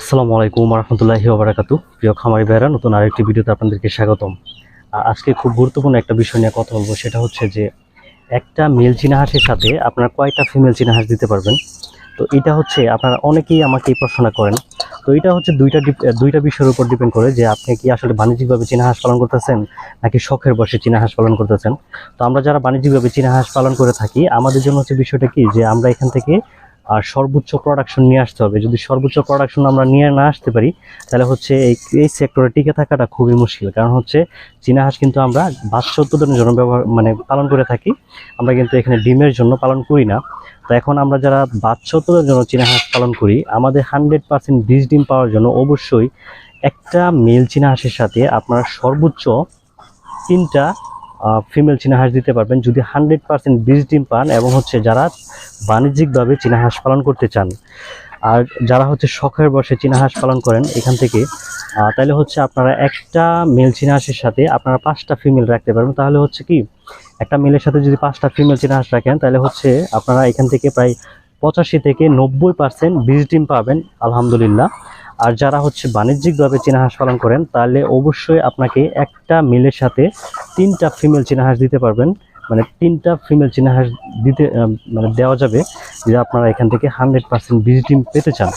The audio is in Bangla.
আসসালামু আলাইকুম রহমতুল্লাহি ওবরাকাতু প্রিয় খামারি ভাইরা নতুন আরেকটি ভিডিওতে আপনাদেরকে স্বাগতম। আজকে খুব গুরুত্বপূর্ণ একটা বিষয় নিয়ে কথা বলব, সেটা হচ্ছে যে একটা মেল চিনাহাসের সাথে আপনারা কয়টা ফিমেল চিনাহাস দিতে পারবেন? তো এটা হচ্ছে, আপনারা অনেকেই আমাকে এই প্রশ্নটা করেন। তো এটা হচ্ছে দুইটা দুইটা বিষয়ের উপর ডিপেন্ড করে যে আপনি কি আসলে বাণিজ্যিকভাবে চীনা হাঁস পালন করতেছেন, নাকি শখের বসে চীনা হাঁস পালন করতেছেন? তো আমরা যারা বাণিজ্যিকভাবে চীনা হাঁস পালন করে থাকি, আমাদের জন্য হচ্ছে বিষয়টা কি? যে আমরা এখান থেকে আর সর্বোচ্চ প্রোডাকশন নিয়ে আসতে হবে। যদি সর্বোচ্চ প্রোডাকশন আমরা নিয়ে না আসতে পারি, তাহলে হচ্ছে এই এই সেক্টরে টিকে থাকাটা খুবই মুশকিল। কারণ হচ্ছে চীনা হাঁস কিন্তু আমরা বাচ্চা উৎপাদনের জন্য ব্যবহার মানে পালন করে থাকি। আমরা কিন্তু এখানে ডিমের জন্য পালন করি না। তো এখন আমরা যারা বাচ্চা উৎপাদনের জন্য চীনা হাঁস পালন করি, আমাদের হান্ড্রেড পার্সেন্ট বীজ ডিম পাওয়ার জন্য অবশ্যই একটা মেল চীনা হাঁসের সাথে আপনারা সর্বোচ্চ তিনটা ফিমেল চীনা হাঁস দিতে পারবেন যদি হান্ড্রেড পার্সেন্ট বীজ ডিম পান এবং হচ্ছে যারা বাণিজ্যিকভাবে চীনা হাঁস পালন করতে চান। আর যারা হচ্ছে শখের বসে চীনা হাঁস পালন করেন এখান থেকে তাহলে হচ্ছে আপনারা একটা মেল চীনা হাঁসের সাথে আপনারা পাঁচটা ফিমেল রাখতে পারবেন। তাহলে হচ্ছে কি, একটা মেলের সাথে যদি পাঁচটা ফিমেল চীনা হাঁস রাখেন, তাহলে হচ্ছে আপনারা এখান থেকে প্রায় পঁচাশি থেকে নব্বই পার্সেন্ট বীজ ডিম পাবেন, আলহামদুলিল্লাহ। আর যারা হচ্ছে বাণিজ্যিকভাবে চীনা হাঁস পালন করেন, তাহলে অবশ্যই আপনাকে একটা মেলের সাথে তিনটা ফিমেল চীনা হাঁস দিতে পারবেন। মানে তিনটা ফিমেল চীনা হাঁস দিতে মানে দেওয়া যাবে। যে আপনারা এখান থেকে হান্ড্রেড পার্সেন্ট ভিজিটিং পেতে চান।